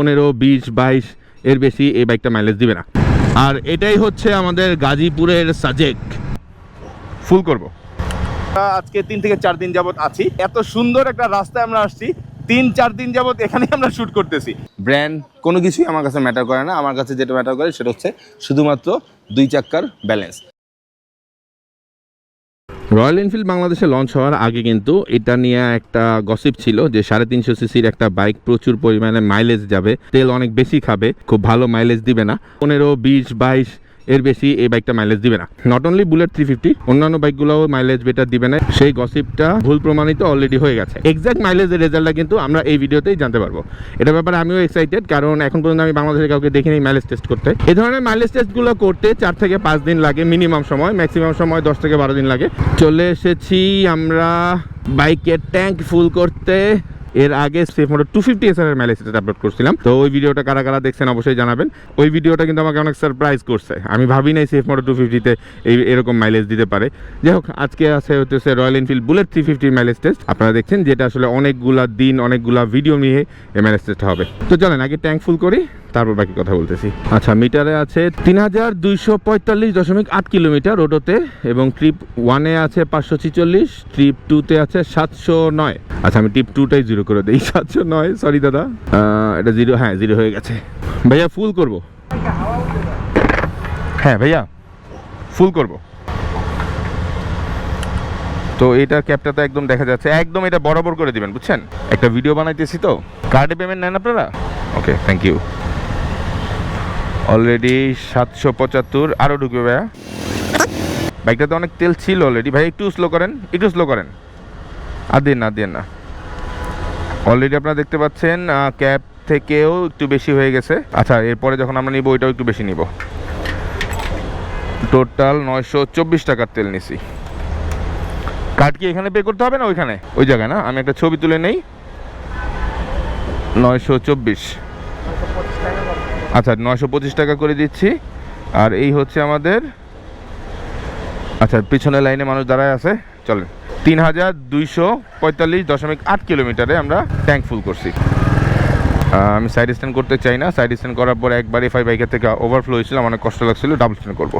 পনেরো বিশ বাইশ এর বেশি এই বাইকটা মাইলেজ দিবে না। আর এটাই হচ্ছে আমাদের গাজীপুরের সাজেক। ফুল করব। আজকে তিন থেকে চার দিন যাবত আছি। এত সুন্দর একটা রাস্তায় আমরা আসছি। তিন চার দিন যাবত এখানে আমরা শ্যুট করতেছি। ব্র্যান্ড কোনো কিছুই আমার কাছে ম্যাটার করে না। আমার কাছে যেটা ম্যাটার করে সেটা হচ্ছে শুধুমাত্র দুই চাক্কার ব্যালেন্স রয়্যাল এনফিল্ড বাংলাদেশে লঞ্চ হওয়ার আগে কিন্তু এটা নিয়ে একটা গসিপ ছিল যে সাড়ে তিনশো সিসির একটা বাইক প্রচুর পরিমাণে মাইলেজ যাবে, তেল অনেক বেশি খাবে, খুব ভালো মাইলেজ দিবে না। পনেরো, বিশ, বাইশ এর বেশি এই বাইকটা মাইলেজ দিবে না। Not only Bullet three fifty অন্যান্য বাইকগুলোও মাইলেজ বেটার দিবে না। সেই গসিপটা ভুল প্রমাণিত অলরেডি হয়ে গেছে। এক্সাক্ট মাইলেজের রেজাল্টটা কিন্তু আমরা এই ভিডিওতেই জানতে পারব। এটা ব্যাপারে আমিও এক্সাইটেড কারণ এখন পর্যন্ত আমি বাংলাদেশের কাউকে দেখিনি মাইলেজ টেস্ট করতে। এই ধরনের মাইলেজ টেস্টগুলো করতে চার থেকে পাঁচ দিন লাগে মিনিমাম সময় ম্যাক্সিমাম সময় দশ থেকে বারো দিন লাগে। চলে এসেছি আমরা বাইকের ট্যাঙ্ক ফুল করতে। এর আগে CF Moto two fifty S এর মাইলেজ আপলোড করছিলাম। তো ওই ভিডিওটা কারা কারা দেখছেন অবশ্যই জানাবেন। ওই ভিডিওটা কিন্তু আমাকে অনেক সারপ্রাইজ করছে। আমি ভাবি নাই সেফ মোটর টু ফিফটিতে এই এরকম মাইলেজ দিতে পারে। যাই হোক, আজকে আছে হচ্ছে রয়্যাল এনফিল্ড বুলেট থ্রি ফিফটির মাইলেজ টেস্ট আপনারা দেখছেন যেটা আসলে অনেকগুলা দিন, অনেকগুলা ভিডিও নিয়ে এই মাইলেজ টেস্ট হবে। তো চলেন, আগে ট্যাঙ্ক ফুল করি। তারপর বাকি কথা বলতেছি। আচ্ছা মিটারে আছে তিন হাজার দুইশো পঁয়তাল্লিশ দশমিক আট কিলোমিটার রোডোতে এবং ট্রিপ ওয়ানে আছে পাঁচশো ছিচল্লিশ, ট্রিপ টুতে আছে সাতশো নয়। আচ্ছা আমি ট্রিপ টুটাই জিরো করে দিই, সাতশো নয় সরি দাদা। এটা জিরো হ্যাঁ জিরো হয়ে গেছে। ভাইয়া ফুল করব। হ্যাঁ ভাইয়া ফুল করব। তো এটা ক্যাপটা তো একদম দেখা যাচ্ছে, একদম এটা বরাবর করে দিবেন, বুঝছেন? একটা ভিডিও বানাইতেছি তো। কার্ডে পেমেন্ট নেন আপনারা? ওকে থ্যাংক ইউ অলরেডি সাতশো পঁচাত্তর। আরও ঢুকবে ভাইয়া। বাইকটাতে অনেক তেল ছিল অলরেডি ভাই, একটু স্লো করেন, একটু স্লো করেন। আর দিন না দিন না। অলরেডি আপনারা দেখতে পাচ্ছেন ক্যাব থেকেও একটু বেশি হয়ে গেছে। আচ্ছা এরপরে যখন আমরা নিব, ওইটাও একটু বেশি নিব। টোটাল নয়শো চব্বিশ টাকার তেল নিছি। কার্ড কি এখানে পে করতে হবে না ওইখানে? ওই জায়গায় না? আমি একটা ছবি তুলে নেই। নয়শো চব্বিশ। আচ্ছা নয়শো পঁচিশ টাকা করে দিচ্ছি। আর এই হচ্ছে আমাদের আচ্ছা পিছনে লাইনে মানুষ দাঁড়ায় আছে। চলেন। তিন হাজার দুইশো পঁয়তাল্লিশ দশমিক আট কিলোমিটারে আমরা ট্যাঙ্ক ফুল করছি। আমি সাইড স্ট্যান্ড করতে চাই না। সাইড স্ট্যান্ড করার পর একবার এফআই বাইকের থেকে ওভারফ্লো হয়েছিল। অনেক কষ্ট লাগছিল ডাবল স্ট্যান্ড করব।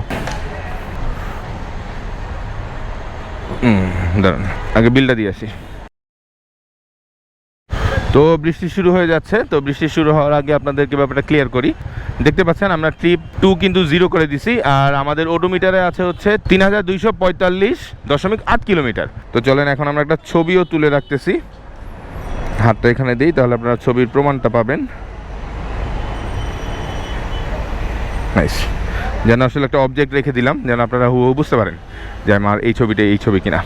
দাঁড়ান। আগে বিলটা দিয়ে আসি। তো বৃষ্টি শুরু হয়ে যাচ্ছে, তো বৃষ্টি শুরু হওয়ার আগে আপনাদেরকে ব্যাপারটা ক্লিয়ার করি। দেখতে পাচ্ছেন, আমরা ট্রিপ টু কিন্তু জিরো করে দিছি, আর আমাদের ওডোমিটারে আছে হচ্ছে তিন হাজার দুইশো পঁয়তাল্লিশ দশমিক আট কিলোমিটার। তো চলেন, এখন আমরা একটা ছবিও তুলে রাখতেছি। হাতটা এখানে দিই, তাহলে আপনারা ছবির প্রমাণটা পাবেন। যেন আসলে একটা অবজেক্ট রেখে দিলাম, যেন আপনারা হু বুঝতে পারেন যে আমার এই ছবিটা এই ছবি কিনা।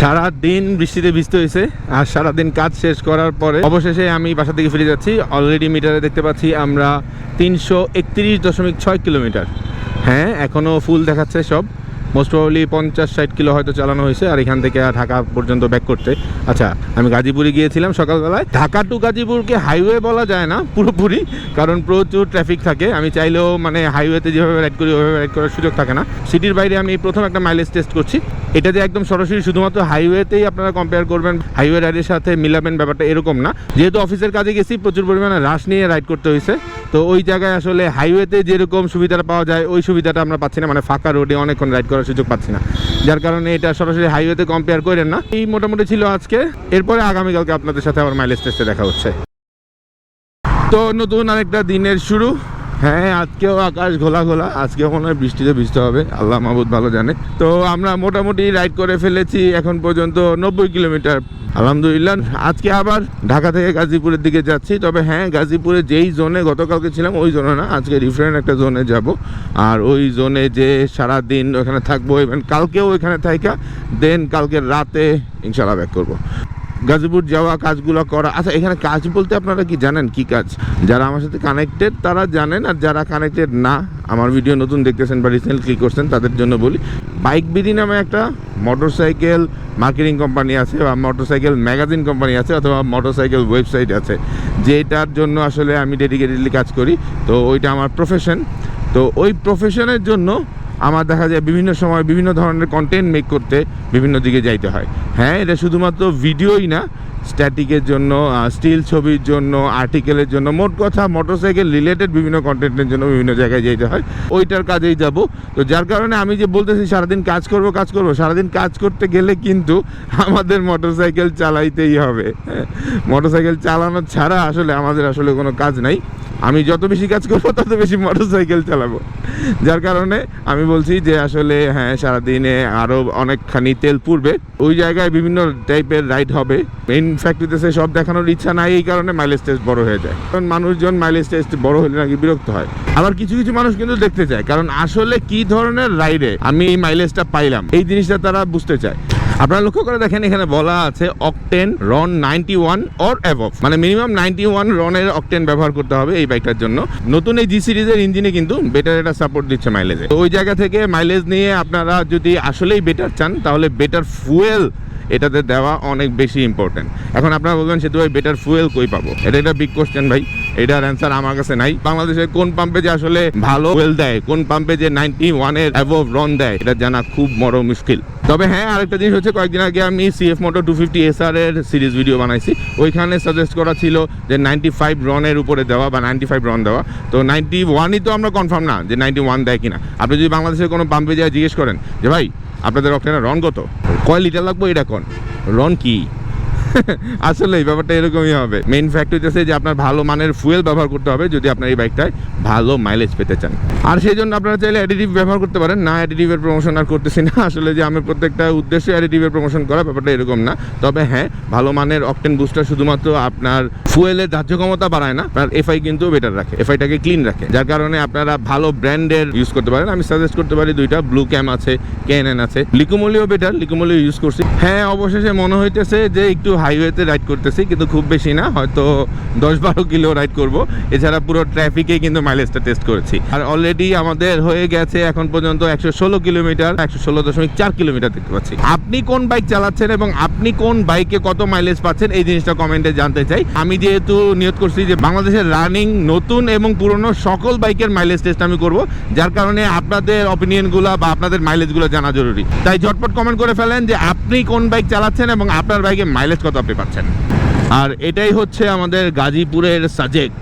সারা দিন বৃষ্টিতে ভিজতে হয়েছে আর সারা দিন কাজ শেষ করার পরে অবশেষে আমি বাসা থেকে ফিরে যাচ্ছি। অলরেডি মিটারে দেখতে পাচ্ছি আমরা তিনশো একত্রিশ দশমিক ছয় কিলোমিটার। হ্যাঁ এখনও ফুল দেখাচ্ছে সব। মোস্ট প্রবলি পঞ্চাশ ষাট কিলো হয়তো চালানো হয়েছে, আর এখান থেকে ঢাকা পর্যন্ত ব্যাক করতে। আচ্ছা আমি গাজীপুরে গিয়েছিলাম সকালবেলায়। ঢাকা টু গাজীপুরকে হাইওয়ে বলা যায় না, পুরোপুরি, কারণ প্রচুর ট্রাফিক থাকে। আমি চাইলেও মানে হাইওয়েতে যেভাবে রাইড করি ওইভাবে রাইড করার সুযোগ থাকে না। সিটির বাইরে আমি প্রথম একটা মাইলেজ টেস্ট করছি। এটা যে একদম সরাসরি শুধুমাত্র হাইওয়েতেই আপনারা কম্পেয়ার করবেন হাইওয়ে রাইডের সাথে মিলাবেন ব্যাপারটা এরকম না। যেহেতু অফিসের কাজে গেছি, প্রচুর পরিমাণে রাশ নিয়ে রাইড করতে হয়েছে। তো ওই জায়গায় আসলে হাইওয়েতে যেরকম সুবিধাটা পাওয়া যায়, ওই সুবিধাটা আমরা পাচ্ছি না। মানে ফাঁকা রোডে অনেকক্ষণ রাইড করার সুযোগ পাচ্ছি না। যার কারণে এটা সরাসরি হাইওয়েতে কম্পেয়ার করেন না। এই মোটামুটি ছিল আজকে। এরপরে আগামীকালকে আপনাদের সাথে আবার মাইলেজ টেস্টে দেখা হচ্ছে। তো নতুন আরেকটা দিনের শুরু। হ্যাঁ আজকেও আকাশ ঘোলা ঘোলা, আজকেও মনে হয় বৃষ্টিতে ভিজতে হবে। আল্লাহ মাহবুদ ভালো জানে। তো আমরা মোটামুটি রাইড করে ফেলেছি এখন পর্যন্ত নব্বই কিলোমিটার। আলহামদুলিল্লাহ, আজকে আবার ঢাকা থেকে গাজীপুরের দিকে যাচ্ছি। তবে হ্যাঁ গাজীপুরে যেই জোনে গতকালকে ছিলাম, ওই জোনে না, আজকে ডিফারেন্ট একটা জোনে যাব। আর ওই জোনে যে সারা দিন ওখানে থাকব এবং কালকেও ওইখানে থাকা দেন কালকে রাতে ইনশাল্লাহ ব্যাক করব। গাজীপুর যাওয়া কাজগুলো করা। আচ্ছা এখানে কাজ বলতে আপনারা কি জানেন কি কাজ? যারা আমার সাথে কানেক্টেড তারা জানেন আর যারা কানেক্টেড না, আমার ভিডিও নতুন দেখতেছেন বা রিসেন্ট ক্লিক করছেন, তাদের জন্য বলি, বাইক বিডি নামে একটা মোটরসাইকেল মার্কেটিং কোম্পানি আছে বা মোটরসাইকেল ম্যাগাজিন কোম্পানি আছে অথবা মোটরসাইকেল ওয়েবসাইট আছে, যেটার জন্য আসলে আমি ডেডিকেটেডলি কাজ করি। তো ওইটা আমার প্রফেশন তো ওই প্রফেশনের জন্য আমার দেখা যায় বিভিন্ন সময় বিভিন্ন ধরনের কন্টেন্ট মেক করতে বিভিন্ন দিকে যাইতে হয়। হ্যাঁ এটা শুধুমাত্র ভিডিওই না স্ট্যাটিকের জন্য স্টিল ছবির জন্য আর্টিকেলের জন্য, মোট কথা মোটরসাইকেল রিলেটেড বিভিন্ন কন্টেন্টের জন্য বিভিন্ন জায়গায় যেতে হয়। ওইটার কাজেই যাব। তো যার কারণে আমি যে বলতেছি, সারাদিন কাজ করব কাজ করব, সারাদিন কাজ করতে গেলে কিন্তু আমাদের মোটরসাইকেল চালাইতেই হবে। মোটরসাইকেল চালানো ছাড়া আসলে আমাদের আসলে কোনো কাজ নাই। আমি যত বেশি কাজ করব, তত বেশি মোটরসাইকেল চালাবো। যার কারণে আমি বলছি যে আসলে হ্যাঁ সারাদিনে আরও অনেকখানি তেল পুড়বে। ওই জায়গায় বিভিন্ন টাইপের রাইড হবে। মেইন ফ্যাক্টরিতে সব দেখানোর ইচ্ছা নাই, এই কারণে মাইলেজ টেস্ট বড় হয়ে যায়। কারণ মানুষজন মাইলেজ টেস্ট বড় হলে নাকি বিরক্ত হয়। আবার কিছু কিছু মানুষ কিন্তু দেখতে চায়, কারণ আসলে কি ধরনের রাইডে আমি এই মাইলেজটা পাইলাম, এই জিনিসটা তারা বুঝতে চায়। আপনারা লক্ষ্য করে দেখেন, এখানে বলা আছে octane RON ninety one or above মানে মিনিমাম নাইনটি ওয়ান রনের অকটেন ব্যবহার করতে হবে এই বাইকটার জন্য। নতুন এই জি সিরিজের ইঞ্জিনে কিন্তু বেটার এটা সাপোর্ট দিচ্ছে মাইলেজে ওই জায়গা থেকে মাইলেজ নিয়ে আপনারা যদি আসলেই বেটার চান, তাহলে বেটার ফুয়েল এটাতে দেওয়া অনেক বেশি ইম্পর্টেন্ট এখন আপনারা বলবেন, সেতু ভাই বেটার ফুয়েল কই পাবো? এটা একটা বিগ কোশ্চেন ভাই। এটার অ্যান্সার আমার কাছে নাই। বাংলাদেশের কোন পাম্পে যে আসলে ভালো ফুয়েল দেয়, কোন পাম্পে যে নাইনটি ওয়ানের অ্যাভোভ রন দেয়, এটা জানা খুব বড় মুশকিল। তবে হ্যাঁ আরেকটা জিনিস হচ্ছে, কয়েকদিন আগে আমি CF Moto two fifty SR এর সিরিজ ভিডিও বানাইছি। ওইখানে সাজেস্ট করা ছিল যে নাইনটি ফাইভ রনের উপরে দেওয়া বা নাইনটি ফাইভ রন দেওয়া। তো নাইনটি ওয়ানই তো আমরা কনফার্ম না যে নাইনটি ওয়ান দেয় কিনা। আপনি যদি বাংলাদেশের কোনো পাম্পে যায় জিজ্ঞেস করেন যে, ভাই আপনাদের অক্টেনের রন কত? কয় লিটার লাগবো? এটা কন? রন কি? আসলে এই ব্যাপারটা এরকমই হবে। মেইন ফ্যাক্ট হচ্ছে যে আপনার ভালো মানের ফুয়েল ব্যবহার করতে হবে যদি আপনার এই বাইকটায় ভালো মাইলেজ পেতে চান। আর সেই জন্য আপনারা চাইলে অ্যাডিটিভ ব্যবহার করতে পারেন। না অ্যাডিটিভের প্রমোশন আর করতেছি না। আসলে যে আমি প্রত্যেকটা উদ্দেশ্যে অ্যাডিটিভের প্রমোশন করা ব্যাপারটা এরকম না। তবে হ্যাঁ ভালো মানের অকটেন বুস্টার শুধুমাত্র আপনার ফুয়েলের ধার্য ক্ষমতা বাড়ায় না, আপনার এফআই কিন্তু বেটার রাখে। এফআইটাকে ক্লিন রাখে। যার কারণে আপনারা ভালো ব্র্যান্ডের ইউজ করতে পারেন। আমি সাজেস্ট করতে পারি দুইটা। ব্লু ক্যাম আছে কেএনএন আছে। লিকুমলিও বেটার লিকুমলিও ইউজ করছি। হ্যাঁ অবশেষে মনে হইতেছে যে একটু হাইওয়েতে রাইড করতেছি, কিন্তু খুব বেশি না, হয়তো দশ বারো কিলো রাইড করব। এছাড়া পুরো ট্রাফিকে কিন্তু মাইলেজটা টেস্ট করেছি। আর অলরেডি আমাদের হয়ে গেছে এখন পর্যন্ত একশো ষোলো কিলোমিটার, একশো ষোলো দশমিক চার কিলোমিটার দেখতে পাচ্ছি। আপনি কোন বাইক চালাচ্ছেন এবং আপনি কোন বাইকে কত মাইলেজ পাচ্ছেন, এই জিনিসটা কমেন্টে জানতে চাই। আমি যেহেতু নিয়ত করছি যে বাংলাদেশের রানিং নতুন এবং পুরনো সকল বাইকের মাইলেজ টেস্ট আমি করব, যার কারণে আপনাদের অপিনিয়নগুলো বা আপনাদের মাইলেজগুলো জানা জরুরি। তাই ঝটপট কমেন্ট করে ফেলেন যে আপনি কোন বাইক চালাচ্ছেন এবং আপনার বাইকে মাইলেজ কত আপনি পাচ্ছেন। আর এটাই হচ্ছে আমাদের গাজীপুরের সাজেক।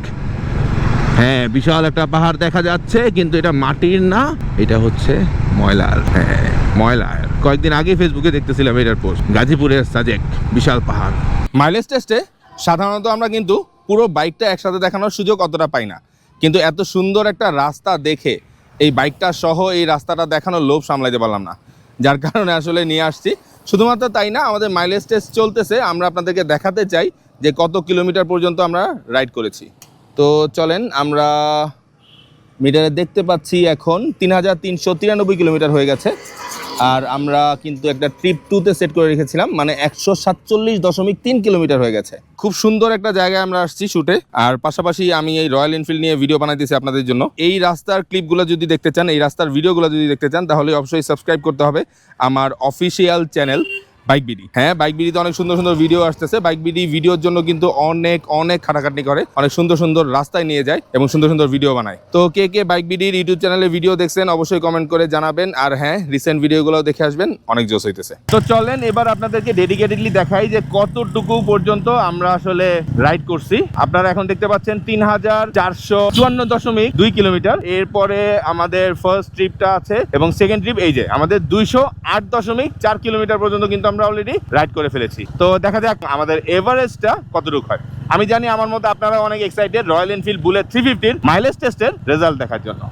হ্যাঁ বিশাল একটা পাহাড় দেখা যাচ্ছে, কিন্তু এটা মাটির না, এটা হচ্ছে ময়লার। হ্যাঁ ময়লার। কয়েকদিন আগে ফেসবুকে দেখতেছিলাম এটার পোস্ট গাজীপুরের সাজেক, বিশাল পাহাড়। মাইলেজ টেস্টে সাধারণত আমরা কিন্তু পুরো বাইকটা একসাথে দেখানোর সুযোগ অতটা পাই না। কিন্তু এত সুন্দর একটা রাস্তা দেখে এই বাইকটা সহ এই রাস্তাটা দেখানোর লোভ সামলাইতে পারলাম না। যার কারণে আসলে নিয়ে আসছি শুধুমাত্র তাই না, আমাদের মাইলেজ টেস্ট চলতেছে, আমরা আপনাদেরকে দেখাতে চাই যে কত কিলোমিটার পর্যন্ত আমরা রাইড করেছি। তো চলেন, আমরা মিটারে দেখতে পাচ্ছি এখন তিন হাজার তিনশো তিরানব্বই কিলোমিটার হয়ে গেছে। আর আমরা কিন্তু একটা ট্রিপ টুতে সেট করে রেখেছিলাম মানে একশো সাতচল্লিশ দশমিক তিন কিলোমিটার হয়ে গেছে। খুব সুন্দর একটা জায়গায় আমরা আসছি শুটে আর পাশাপাশি আমি এই রয়্যাল এনফিল্ড নিয়ে ভিডিও বানাইতেছি আপনাদের জন্য। এই রাস্তার ক্লিপগুলো যদি দেখতে চান, এই রাস্তার ভিডিওগুলো যদি দেখতে চান, তাহলে অবশ্যই সাবস্ক্রাইব করতে হবে আমার অফিসিয়াল চ্যানেল বাইক বিডি হ্যাঁ বাইক বিডিতে অনেক সুন্দর সুন্দর ভিডিও আসতেছে। বাইক বিডি ভিডিওর জন্য কিন্তু অনেক অনেক খাটাখাটনি করে। অনেক সুন্দর সুন্দর রাস্তায় নিয়ে যায় এবং সুন্দর সুন্দর ভিডিও বানায়। তো কে কে বাইক বিডির ইউটিউব চ্যানেলে ভিডিও দেখছেন, অবশ্যই কমেন্ট করে জানাবেন। আর হ্যাঁ রিসেন্ট ভিডিওগুলো দেখে আসবেন। অনেক জোস হইতেছে। তো চলেন, এবার আপনাদেরকে ডেডিকেটেডলি দেখাই যে কতটুকু পর্যন্ত আমরা আসলে রাইড করছি। আপনারা এখন দেখতে পাচ্ছেন তিন হাজার চারশো চুয়ান্ন দশমিক দুই কিলোমিটার। এরপরে আমাদের ফার্স্ট ট্রিপটা আছে এবং সেকেন্ড ট্রিপ এই যে, আমাদের দুইশো আট দশমিক চার কিলোমিটার পর্যন্ত কিন্তু আমরা অলরেডি রাইড করে ফেলেছি। তো দেখা যাক আমাদের এভারেজটা কতটুকু হয়। আমি জানি আমার মতো আপনারা অনেক excited Royal Enfield Bullet three ফিফটির mileage টেস্টের রেজাল্ট দেখার জন্য।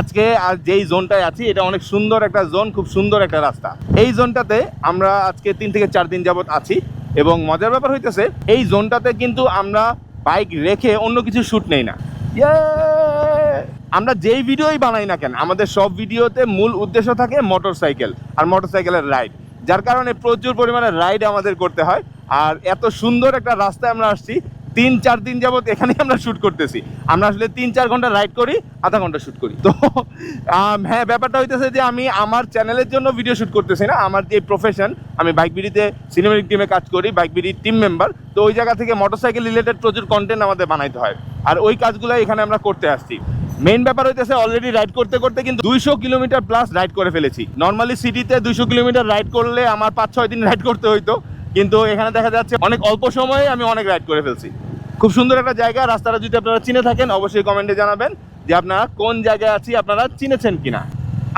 আজকে আর যেই জোনটায় আছি, এটা অনেক সুন্দর একটা জোন খুব সুন্দর একটা রাস্তা। এই জোনটাতে আমরা আজকে তিন থেকে চার দিন যাবত আছি এবং মজার ব্যাপার হইতেছে, এই জোনটাতে কিন্তু আমরা বাইক রেখে অন্য কিছু শ্যুট নেই না। Yay! আমরা যেই ভিডিওই বানাই না কেন, আমাদের সব ভিডিওতে মূল উদ্দেশ্য থাকে মোটরসাইকেল আর মোটরসাইকেলের রাইড যার কারণে প্রচুর পরিমাণে রাইড আমাদের করতে হয়। আর এত সুন্দর একটা রাস্তায় আমরা আসছি, তিন চার দিন যাবত এখানেই আমরা শ্যুট করতেছি। আমরা আসলে তিন চার ঘণ্টা রাইড করি, আধা ঘণ্টা শ্যুট করি। তো হ্যাঁ ব্যাপারটা হইতেছে যে আমি আমার চ্যানেলের জন্য ভিডিও শ্যুট করতেছি না। আমার যে প্রফেশন আমি বাইক বিডিতে সিনেমাটিক টিমে কাজ করি বাইক বিডির টিম মেম্বার তো ওই জায়গা থেকে মোটরসাইকেল রিলেটেড প্রচুর কন্টেন্ট আমাদের বানাইতে হয়। আর ওই কাজগুলো এখানে আমরা করতে আসছি। মেইন ব্যাপার হইতেছে অলরেডি রাইড করতে করতে কিন্তু দুইশো কিলোমিটার প্লাস রাইড করে ফেলেছি। নর্মালি সিটিতে দুইশো কিলোমিটার রাইড করলে আমার পাঁচ, ছয় দিন রাইড করতে হইতো। কিন্তু এখানে দেখা যাচ্ছে অনেক অল্প সময়ে আমি অনেক রাইড করে ফেলছি। খুব সুন্দর একটা জায়গা, রাস্তাটা যদি আপনারা চিনে থাকেন, অবশ্যই কমেন্টে জানাবেন যে আপনারা কোন জায়গায় আছি, আপনারা চিনেছেন কিনা।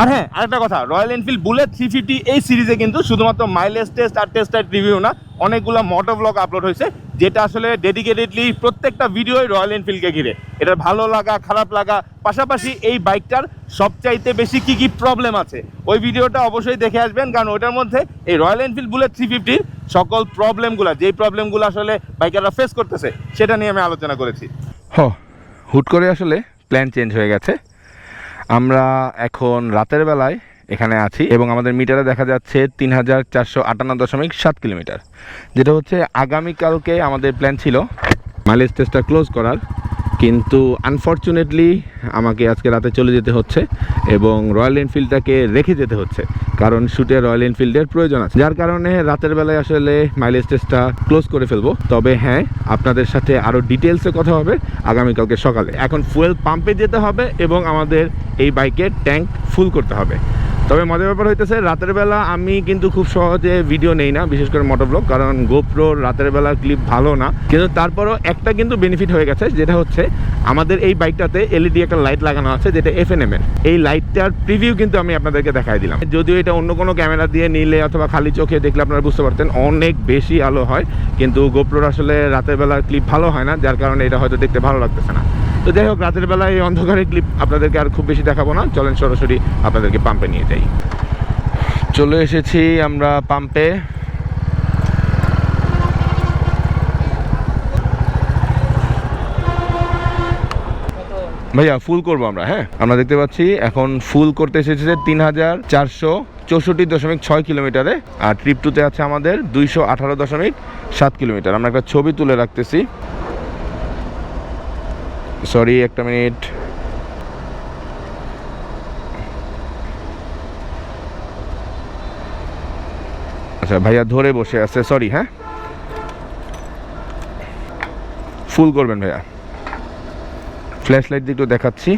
আর হ্যাঁ আরেকটা কথা Royal Enfield Bullet three fifty এই সিরিজে কিন্তু শুধুমাত্র মাইলেজ টেস্ট আর টেস্ট রাইড রিভিউ না অনেকগুলো মোটো ব্লগ আপলোড হয়েছে, যেটা আসলে ডেডিকেটেডলি প্রত্যেকটা ভিডিওই রয়্যাল এনফিল্ডকে ঘিরে। এটা ভালো লাগা, খারাপ লাগা, পাশাপাশি এই বাইকটার সবচাইতে বেশি কি কি প্রবলেম আছে, ওই ভিডিওটা অবশ্যই দেখে আসবেন, কারণ ওটার মধ্যে এই রয়্যাল এনফিল্ড বুলেট থ্রি ফিফটির সকল প্রবলেমগুলো যেই প্রবলেমগুলো আসলে বাইকাররা ফেস করতেছে, সেটা নিয়ে আমি আলোচনা করেছি। হ, হুট করে আসলে প্ল্যান চেঞ্জ হয়ে গেছে। আমরা এখন রাতের বেলায় এখানে আছি এবং আমাদের মিটারে দেখা যাচ্ছে তিন হাজার চারশো আটান্ন দশমিক সাত কিলোমিটার, যেটা হচ্ছে আগামীকালকে আমাদের প্ল্যান ছিল মাইলেজ টেস্টটা ক্লোজ করার, কিন্তু আনফর্চুনেটলি আমাকে আজকে রাতে চলে যেতে হচ্ছে এবং রয়্যাল এনফিল্ডটাকে রেখে যেতে হচ্ছে, কারণ শুটে রয়্যাল এনফিল্ডের প্রয়োজন আছে। যার কারণে রাতের বেলায় আসলে মাইলেজ টেস্টটা ক্লোজ করে ফেলব। তবে হ্যাঁ আপনাদের সাথে আরও ডিটেলসে কথা হবে আগামীকালকে সকালে। এখন ফুয়েল পাম্পে যেতে হবে এবং আমাদের এই বাইকের ট্যাঙ্ক ফুল করতে হবে। তবে মজার ব্যাপার হইতেছে, রাতের বেলা আমি কিন্তু খুব সহজে ভিডিও নেই না, বিশেষ করে মোটোব্লগ কারণ গোপ্রো রাতের বেলা ক্লিপ ভালো না। কিন্তু তারপরও একটা কিন্তু বেনিফিট হয়ে গেছে, যেটা হচ্ছে আমাদের এই বাইকটাতে এলইডি একটা লাইট লাগানো আছে, যেটা এফ এন এম এর। এই লাইটটার প্রিভিউ কিন্তু আমি আপনাদেরকে দেখাই দিলাম। যদিও এটা অন্য কোনো ক্যামেরা দিয়ে নিলে অথবা খালি চোখে দেখলে আপনারা বুঝতে পারতেন, অনেক বেশি আলো হয়, কিন্তু গোপ্রোর আসলে রাতের বেলার ক্লিপ ভালো হয় না, যার কারণে এটা হয়তো দেখতে ভালো লাগতেছে না। তো যাই হোক, রাতের বেলায় এই অন্ধকারের ক্লিপ আপনাদেরকে আর খুব বেশি দেখাবো না। চলেন সরাসরি আপনাদেরকে পাম্পে নিয়ে যাই। চলে এসেছি আমরা পাম্পে ভাইয়া ফুল করব আমরা হ্যাঁ? আমরা দেখতে পাচ্ছি, এখন ফুল করতে এসেছে তিন হাজার চারশো চৌষট্টি দশমিক ছয় কিলোমিটারে, আর ট্রিপ টুতে আছে আমাদের দুইশো আঠারো দশমিক সাত কিলোমিটার। আমরা একটা ছবি তুলে রাখতেছি। সরি একটা মিনিট আচ্ছা ভাইয়া ধরে বসে আছে সরি হ্যাঁ? ফুল করবেন ভাইয়া। ফ্ল্যাশ লাইট দিয়ে একটু দেখাচ্ছি।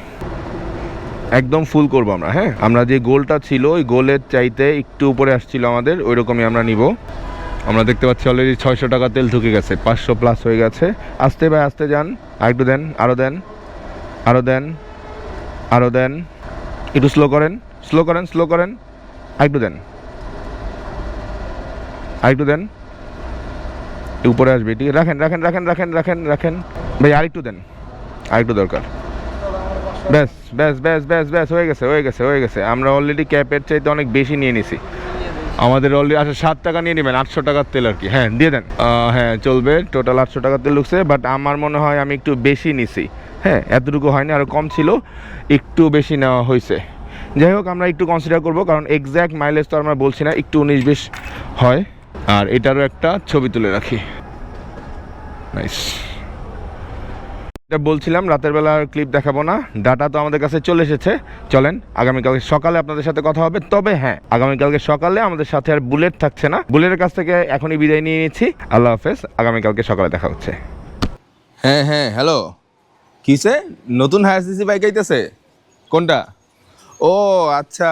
একদম ফুল করব আমরা হ্যাঁ? আমরা যে গোলটা ছিল, ওই গোলের চাইতে একটু উপরে আসছিল আমাদের ওই রকমই আমরা নিব। আমরা দেখতে পাচ্ছি অলরেডি ছয়শো টাকা তেল ঢুকে গেছে, পাঁচশো প্লাস হয়ে গেছে। আসতে ভাই, আসতে যান আর একটু দেন আরও দেন আরও দেন আরও দেন। একটু স্লো করেন স্লো করেন স্লো করেন আর একটু দেন। আর একটু দেন। উপরে আসবে, ঠিক? রাখেন রাখেন রাখেন রাখেন রাখেন রাখেন। ভাই আর একটু দেন আর একটু দরকার। ব্যাস ব্যাস ব্যাস ব্যাস ব্যাস, হয়ে গেছে হয়ে গেছে হয়ে গেছে। আমরা অলরেডি ক্যাপের চাইতে অনেক বেশি নিয়ে নিছি। আমাদের অলরেডি আচ্ছা সাত টাকা নিয়ে নেবেন, আটশো টাকার তেল আর কি। হ্যাঁ দিয়ে দেন। হ্যাঁ চলবে টোটাল আটশো টাকার তেল ঢুকছে বাট আমার মনে হয় আমি একটু বেশি নিছি। হ্যাঁ এতটুকু হয়নি আরও কম ছিল, একটু বেশি নেওয়া হয়েছে। যাই হোক, আমরা একটু কনসিডার করব, কারণ এক্স্যাক্ট মাইলেজ তো আমরা বলছি না, একটু উনিশ বিশ হয়। আর এটারও একটা ছবি তুলে রাখি। নাইস এটা বলছিলাম, রাতের বেলার ক্লিপ দেখাবো না। ডাটা তো আমাদের কাছে চলে এসেছে। চলেন, আগামীকালকে সকালে আপনাদের সাথে কথা হবে। তবে হ্যাঁ আগামীকালকে সকালে আমাদের সাথে আর বুলেট থাকছে না। বুলেটের কাছ থেকে এখনই বিদায় নিয়ে নিচ্ছি। আল্লাহ হাফেজ, আগামীকালকে সকালে দেখা হচ্ছে। হ্যাঁ হ্যাঁ হ্যালো কিসে? নতুন হায়ার বাইক আইতেছে? কোনটা? ও আচ্ছা।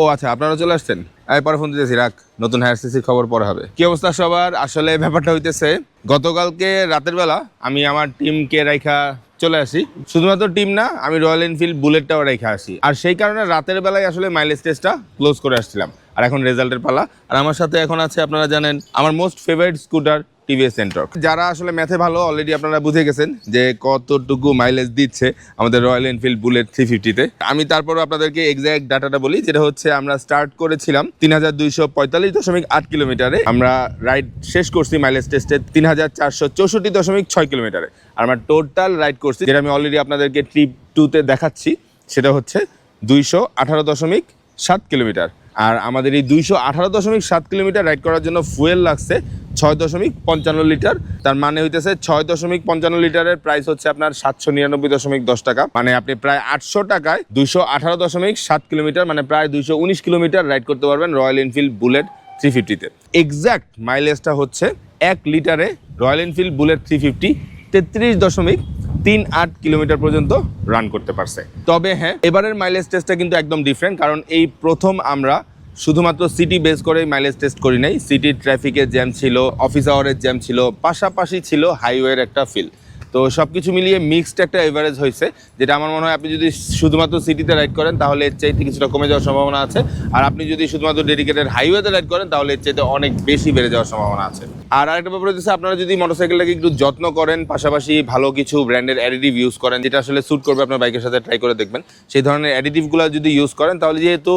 ও আচ্ছা আপনারা চলে আসছেন? পরে ফোন দিতেছি, রাখ। নতুন হায়ার সিসির খবর পরে হবে। কি অবস্থা সবার? আসলে ব্যাপারটা হইতেছে, গতকালকে রাতের বেলা আমি আমার টিমকে রাইখা চলে আসি। শুধুমাত্র টিম না, আমি রয়্যাল এনফিল্ড বুলেটটাও রেখে আসি। আর সেই কারণে রাতের বেলায় আসলে মাইলেজ টেস্টটা ক্লোজ করে আসছিলাম। আর এখন রেজাল্টের পালা। আর আমার সাথে এখন আছে, আপনারা জানেন, আমার most favourite scooter TVS Ntorq যারা আসলে ম্যাথে ভালো অলরেডি আপনারা বুঝে গেছেন যে কতটুকু মাইলেজ দিচ্ছে আমাদের রয়্যাল এনফিল্ড বুলেট থ্রি ফিফটিতে আমি তারপর আপনাদেরকে এক্সাক্ট ডাটাটা বলি, যেটা হচ্ছে আমরা স্টার্ট করেছিলাম তিন হাজার দুইশো পঁয়তাল্লিশ দশমিক আট কিলোমিটারে। আমরা রাইড শেষ করছি মাইলেজ টেস্টে তিন হাজার চারশো চৌষট্টি দশমিক ছয় কিলোমিটারে। আর আমরা টোটাল রাইড করছি, যেটা আমি অলরেডি আপনাদেরকে ট্রিপ টুতে দেখাচ্ছি, সেটা হচ্ছে দুইশো আঠারো দশমিক সাত কিলোমিটার। আর আমাদের এই দুইশো আঠারো দশমিক সাত কিলোমিটার রাইড করার জন্য ফুয়েল লাগছে ছয় দশমিক পঞ্চান্ন লিটার। তার মানে হইতেছে ছয় দশমিক পঞ্চান্ন লিটারের প্রাইস হচ্ছে আপনার সাতশো নিরানব্বই দশমিক দশ টাকা। মানে আপনি প্রায় আটশো টাকায় দুইশো আঠারো দশমিক সাত কিলোমিটার মানে প্রায় দুইশো উনিশ কিলোমিটার রাইড করতে পারবেন রয়্যাল এনফিল্ড বুলেট থ্রি ফিফটিতে এক্স্যাক্ট মাইলেজটা হচ্ছে এক লিটারে Royal Enfield Bullet three fifty তেত্রিশ দশমিক তিন আট কিলোমিটার পর্যন্ত রান করতে পারছে। তবে হ্যাঁ এবারের মাইলেজ টেস্টটা কিন্তু একদম ডিফারেন্ট কারণ এই প্রথম আমরা শুধুমাত্র সিটি বেস করেই মাইলেজ টেস্ট করি নাই সিটির ট্রাফিকের জ্যাম ছিল অফিস আওয়ারের জ্যাম ছিল, পাশাপাশি ছিল হাইওয়ের একটা ফিল তো সব কিছু মিলিয়ে মিক্সড একটা এভারেজ হয়েছে, যেটা আমার মনে হয় আপনি যদি শুধুমাত্র সিটিতে রাইড করেন, তাহলে এর চাইতে কিছুটা কমে যাওয়ার সম্ভাবনা আছে। আর আপনি যদি শুধুমাত্র ডেডিকেটেড হাইওয়েতে রাইড করেন, তাহলে এর চাইতে অনেক বেশি বেড়ে যাওয়ার সম্ভাবনা আছে। আর আরেকটা ব্যাপার হচ্ছে, আপনারা যদি মোটরসাইকেলটাকে একটু যত্ন করেন, পাশাপাশি ভালো কিছু ব্র্যান্ডের অ্যাডিটিভ ইউজ করেন, যেটা আসলে স্যুট করবে আপনার বাইকের সাথে ট্রাই করে দেখবেন। সেই ধরনের অ্যাডিটিভগুলো যদি ইউজ করেন, তাহলে যেহেতু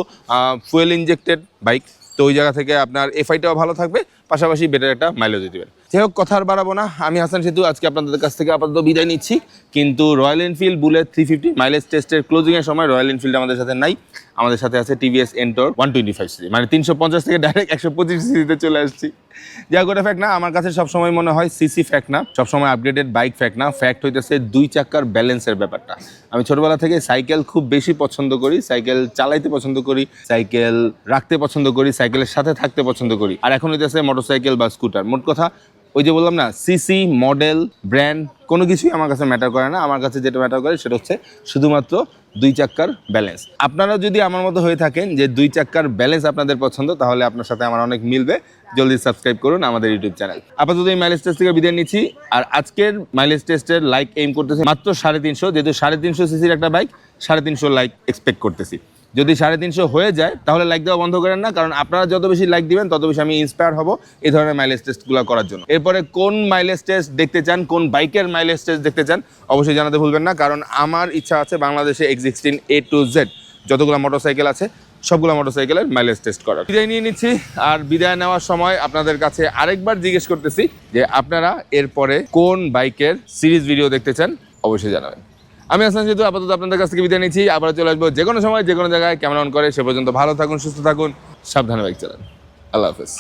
ফুয়েল ইনজেক্টেড বাইক তো ওই জায়গা থেকে আপনার এফআইটাও ভালো থাকবে পাশাপাশি বেটার একটা মাইলেজ দিবেন যাই হোক কথা আর বাড়াবো না। আমি হাসান সেতু, আজকে আপনাদের কাছ থেকে আপাতত বিদায় নিচ্ছি। কিন্তু Royal Enfield Bullet three fifty mileage টেস্টের ক্লোজিংয়ের সময় রয়্যাল এনফিল্ড আমাদের সাথে নাই। আমাদের সাথে আছে TVS Ntorq one twenty five CC মানে তিনশো পঞ্চাশ থেকে ডাইরেক্ট একশো পঁচিশ সিসিতে চলে আসছি। যা গোটা ফ্যাক্ট না, আমার কাছে সবসময় মনে হয় সিসি ফ্যাক্ট না। সবসময় আপগ্রেডেড বাইক ফ্যাক্ট না। ফ্যাক্ট হইতেছে দুই চাকার ব্যালেন্সের ব্যাপারটা। আমি ছোটবেলা থেকে সাইকেল খুব বেশি পছন্দ করি। সাইকেল চালাইতে পছন্দ করি সাইকেল রাখতে পছন্দ করি সাইকেলের সাথে থাকতে পছন্দ করি। আর এখন হইতেছে মোটরসাইকেল বা স্কুটার। মোট কথা, ওই যে বললাম না সিসি মডেল ব্র্যান্ড কোনো কিছুই আমার কাছে ম্যাটার করে না। আমার কাছে যেটা ম্যাটার করে সেটা হচ্ছে শুধুমাত্র দুই চাক্কার ব্যালেন্স আপনারা যদি আমার মতো হয়ে থাকেন যে দুই চাক্কার ব্যালেন্স আপনাদের পছন্দ, তাহলে আপনার সাথে আমার অনেক মিলবে। জলদি সাবস্ক্রাইব করুন আমাদের ইউটিউব চ্যানেল আপাতত এই মাইলেজ টেস্ট থেকে বিদায় নিচ্ছি। আর আজকের মাইলেজ টেস্টের লাইক এইম করতেছে মাত্র সাড়ে তিনশো, যেহেতু সাড়ে তিনশো সিসির একটা বাইক সাড়ে তিনশো লাইক এক্সপেক্ট করতেছি। যদি সাড়ে তিনশো হয়ে যায়, তাহলে লাইক দেওয়া বন্ধ করেন না, কারণ আপনারা যত বেশি লাইক দিবেন, তত বেশি আমি ইন্সপায়ার হব এই ধরনের মাইলেজ টেস্টগুলো করার জন্য। এরপরে কোন মাইলেজ টেস্ট দেখতে চান, কোন বাইকের মাইলেজ টেস্ট দেখতে চান, অবশ্যই জানাতে ভুলবেন না, কারণ আমার ইচ্ছা আছে বাংলাদেশে X sixteen A to Z যতগুলো মোটরসাইকেল আছে, সবগুলো মোটরসাইকেলের মাইলেজ টেস্ট করা বিদায় নিয়ে নিচ্ছি, আর বিদায় নেওয়ার সময় আপনাদের কাছে আরেকবার জিজ্ঞেস করতেছি যে আপনারা এরপরে কোন বাইকের সিরিজ ভিডিও দেখতে চান, অবশ্যই জানাবেন। আমি আসলাম যেহেতু আপাতত আপনাদের কাছ থেকে বিদায় নিচ্ছি। আবার চলে আসব যে কোনো সময় যে কোনো জায়গায়। ক্যামেরা অন করে সে পর্যন্ত ভালো থাকুন, সুস্থ থাকুন। সাবধানে বাইক চালান। আল্লাহ হাফেজ।